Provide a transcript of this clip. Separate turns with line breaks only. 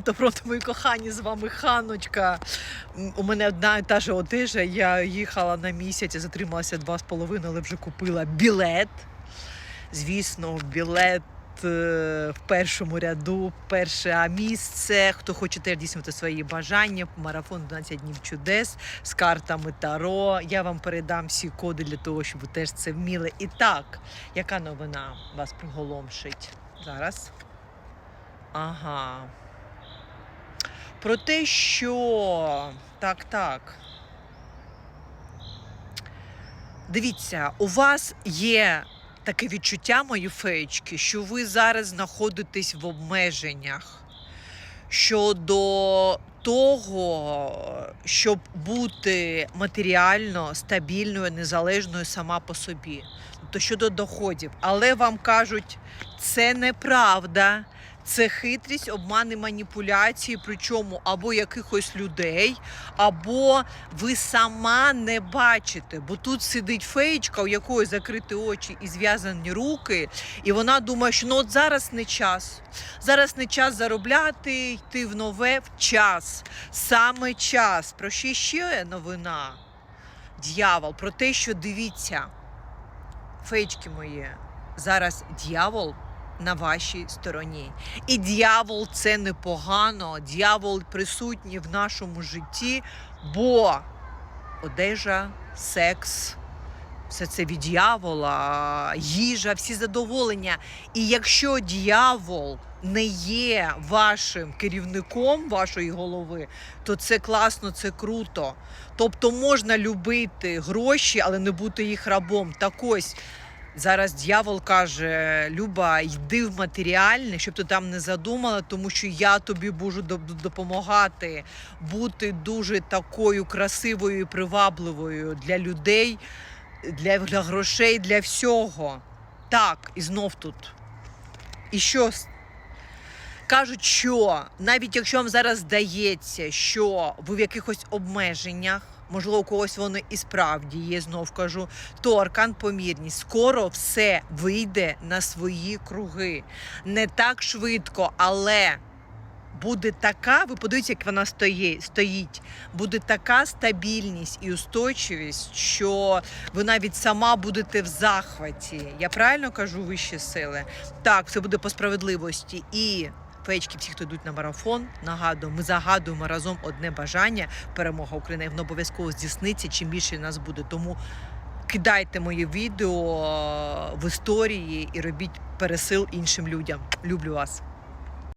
Добро, мої кохані, з вами Ханочка. У мене одна і та ж одежа. Я їхала на місяць, затрималася два з половиною, але вже купила білет. Звісно, білет е, в першому ряду, перше місце. Хто хоче теж дійснити свої бажання, марафон 12 днів чудес з картами Таро. Я вам передам всі коди для того, щоб ви теж це вміли. І так, яка новина вас приголомшить зараз? Ага. Про те, що так, так. Дивіться, у вас є таке відчуття, мої феєчки, що ви зараз знаходитесь в обмеженнях щодо того, щоб бути матеріально стабільною, незалежною сама по собі. Тобто щодо доходів. Але вам кажуть, це неправда. Це хитрість, обмани, маніпуляції, причому або якихось людей, або ви сама не бачите. Бо тут сидить феєчка, у якої закриті очі і зв'язані руки, і вона думає, що ну от зараз не час. Зараз не час заробляти, йти в нове в час. Саме час. Про що ще новина? Дьявол, про те, що дивіться, феєчки мої, зараз дьявол на вашій стороні. І дьявол це непогано. Дьявол присутній в нашому житті, бо одежа, секс. Все це від дьявола, їжа, всі задоволення. І якщо дьявол не є вашим керівником вашої голови, то це класно, це круто. Тобто можна любити гроші, але не бути їх рабом. Так ось Зараз дьявол каже: Люба, йди в матеріальне, щоб ти там не задумала, тому що я тобі буду допомагати бути дуже такою красивою і привабливою для людей, для, для грошей, для всього. Так, і знов тут. І що? Кажуть, що навіть якщо вам зараз здається, що ви в якихось обмеженнях, можливо, у когось воно і справді є, знов кажу, то аркан помірність. Скоро все вийде на свої круги. Не так швидко, але буде така, ви подивіться, як вона стоїть, буде така стабільність і устойчивість, що ви навіть сама будете в захваті. Я правильно кажу вищі сили? Так, все буде по справедливості. І феєчки, всі, хто йдуть на марафон, нагадую, ми загадуємо разом одне бажання перемога України. Воно обов'язково здійсниться. Чим більше нас буде. Тому кидайте моє відео е, в історії і робіть пересил іншим людям. Люблю вас.